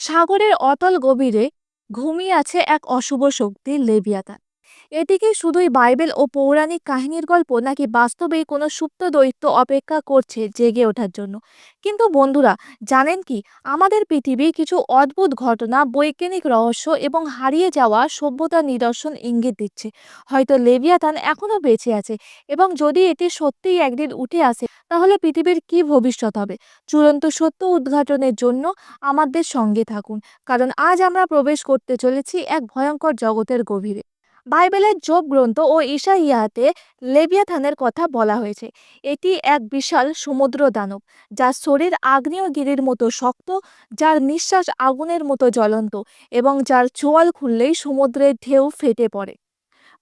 সাগরের অতল গভীরে ঘুমিয়ে আছে এক অশুভ শক্তি লেভিয়াতান এটি কি শুধুই বাইবেল ও পৌরাণিক কাহিনীর গল্প নাকি বাস্তবেই কোনো সুপ্ত দৈত্য অপেক্ষা করছে জেগে ওঠার জন্য? কিন্তু বন্ধুরা, জানেন কি? আমাদের পৃথিবী কিছু অদ্ভুত ঘটনা, বৈজ্ঞানিক রহস্য এবং হারিয়ে যাওয়া সভ্যতার নিদর্শন ইঙ্গিত দিচ্ছে। হয়তো লেভিয়াতান এখনও বেঁচে আছে এবং যদি এটি সত্যিই একদিন উঠে আসে, তাহলে পৃথিবীর কি ভবিষ্যৎ হবে? চূড়ান্ত সত্য উদ্ঘাটনের জন্য আমাদের সঙ্গে থাকুন, কারণ আজ আমরা প্রবেশ করতে চলেছি এক ভয়ঙ্কর জগতের গভীরে। বাইবেলের যোগ গ্রন্থ ও ঈশা ইসাইয়াতে লেবিয়াথানের কথা বলা হয়েছে। এটি এক বিশাল সমুদ্র দানব, যার শরীর আগ্নেয়গিরির মতো শক্ত, যার নিঃশ্বাস আগুনের মতো জ্বলন্ত এবং যার চোয়াল খুললেই সমুদ্রের ঢেউ ফেটে পড়ে।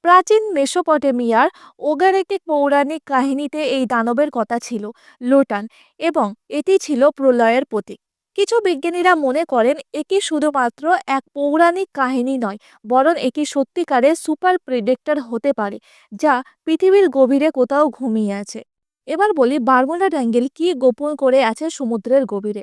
প্রাচীন মেসোপটেমিয়ার ওগারেটিক পৌরাণিক কাহিনীতে এই দানবের কথা ছিল, লোটান, এবং এটি ছিল প্রলয়ের প্রতীক। কিছু বিজ্ঞানীরা মনে করেন এটি শুধুমাত্র এক পৌরাণিক কাহিনী নয়, বরং এটি সত্যিকারের সুপার প্রেডেক্টর হতে পারে, যা পৃথিবীর গভীরে কোথাও ঘুমিয়ে আছে। এবার বলি বারমুডা ট্যাঙ্গেল কি গোপন করে আছে সমুদ্রের গভীরে।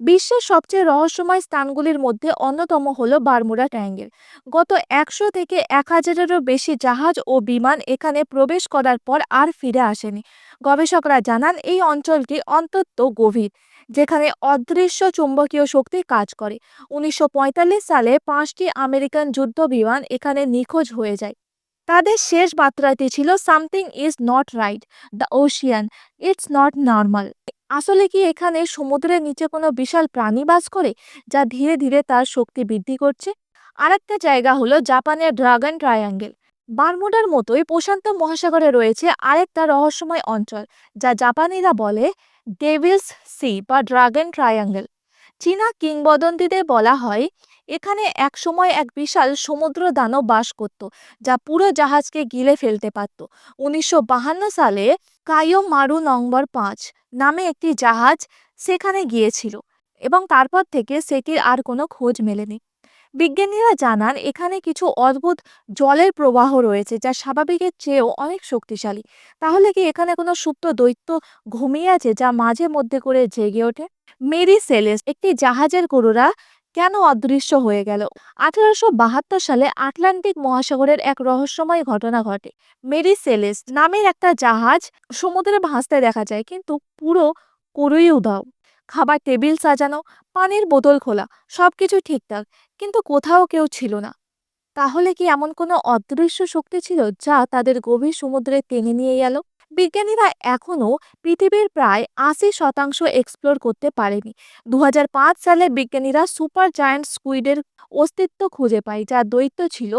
বিশ্বের সবচেয়ে রহস্যময় স্থানগুলির মধ্যে অন্যতম হল বারমুডা ট্যাঙ্গেল গত একশো থেকে এক হাজারেরও বেশি জাহাজ ও বিমান এখানে প্রবেশ করার পর আর ফিরে আসেনি। গবেষকরা জানান, এই অঞ্চলটি অন্তত গভীর, যেখানে অদৃশ্য চুম্বকীয় শক্তি কাজ করে। উনিশশো পঁয়তাল্লিশ সালে পাঁচটি আমেরিকান যুদ্ধ বিমান এখানে নিখোঁজ হয়ে যায়। তাদের শেষ বার্তাটি ছিল, something is not right, the ocean, it's not normal. আসলে কি এখানে সমুদ্রের নিচে কোনো বিশাল প্রাণী বাস করে, যা ধীরে ধীরে তার শক্তি বৃদ্ধি করছে? আরেকটা জায়গা হলো জাপানের ড্রাগন ট্রায়াঙ্গেল। বারমুডার মতোই প্রশান্ত মহাসাগরে রয়েছে আরেকটা রহস্যময় অঞ্চল, যা জাপানিরা বলে ডেভিলস সি বা ড্রাগন ট্রায়াঙ্গেল। চীনা কিংবদন্তিতে বলা হয়, এখানে একসময় এক বিশাল সমুদ্র দানব বাস করত, যা পুরো জাহাজকে গিলে ফেলতে পারত। উনিশশো সালে কায়ো মারু নম্বর পাঁচ নামে একটি জাহাজ সেখানে গিয়েছিল এবং তারপর থেকে সেটির আর কোনো খোঁজ মেলেনি। বিজ্ঞানীরা জানান, এখানে কিছু অদ্ভুত জলের প্রবাহ রয়েছে যা স্বাভাবিকের চেয়েও অনেক শক্তিশালী। তাহলে কি এখানে কোনো সুপ্ত দৈত্য ঘুমিয়ে আছে যা মাঝে মধ্যে করে জেগে ওঠে? মেরি সেলেস, একটি জাহাজের গরুরা কেন অদৃশ্য হয়ে গেল? আঠারোশো বাহাত্তর সালে আটলান্টিক মহাসাগরের এক রহস্যময় ঘটনা ঘটে। মেরি সেলেস নামের একটা জাহাজ সমুদ্রে ভাসতে দেখা যায়, কিন্তু পুরো করুই উধাও। খাবার টেবিল সাজানো, পানির বোতল খোলা সব কিছু ঠিকঠাক, কিন্তু কোথাও কেউ ছিল না। তাহলে কি এমন কোনো অদৃশ্য শক্তি ছিল যা তাদের গভীর সমুদ্রে টেনে নিয়ে গেল বিজ্ঞানীরা এখনও পৃথিবীর প্রায় আশি শতাংশ এক্সপ্লোর করতে পারেনি। দু হাজার পাঁচ সালে বিজ্ঞানীরা সুপার জায়ান্ট স্কুইডের অস্তিত্ব খুঁজে পায়, যার দৈত্য ছিল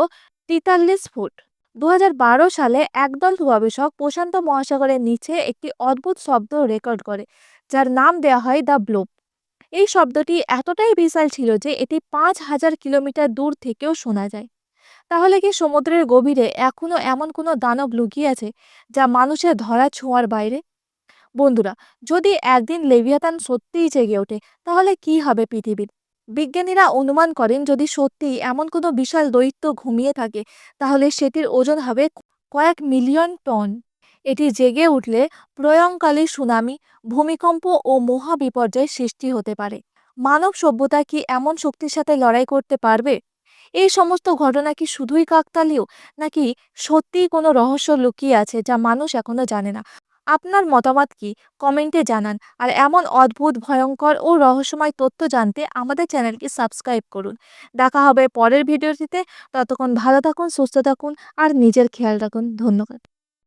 তেতাল্লিশ ফুট। দু হাজার বারো সালে একদল গবেষক প্রশান্ত মহাসাগরের নিচে একটি অদ্ভুত শব্দ রেকর্ড করে। যার নাম দেওয়া হয় দ্য ব্লোপ। এই শব্দটি এতটাই বিশাল ছিল যে এটি পাঁচ হাজার কিলোমিটার দূর থেকেও শোনা যায়। তাহলে কি সমুদ্রের গভীরে এখনও এমন কোনো দানব লুকিয়ে আছে যা মানুষের ধরা ছোঁয়ার বাইরে? বন্ধুরা, যদি একদিন লেভিয়াতান সত্যিই জেগে ওঠে, তাহলে কি হবে পৃথিবীর? বিজ্ঞানীরা অনুমান করেন যদি সত্যিই এমন কোনো বিশাল দৈত্য ঘুমিয়ে থাকে, তাহলে সেটির ওজন হবে কয়েক মিলিয়ন টন। এটি জেগে উঠলে প্রয়ঙ্কালে সুনামি, ভূমিকম্প ও মহাবিপর্যয়ের সৃষ্টি হতে পারে। মানব সভ্যতা কি এমন শক্তির সাথে লড়াই করতে পারবে? এই সমস্ত ঘটনা কি শুধুই কাকতালীয়, নাকি সত্যিই কোনো রহস্য লুকিয়ে আছে যা মানুষ এখনও জানে না? আপনার মতামত কি? কমেন্টে জানান। আর এমন অদ্ভুত ভয়ঙ্কর ও রহস্যময় তথ্য জানতে আমাদের চ্যানেলকে সাবস্ক্রাইব করুন। দেখা হবে পরের ভিডিওটিতে। ততক্ষণ ভালো থাকুন, সুস্থ থাকুন, আর নিজের খেয়াল রাখুন। ধন্যবাদ।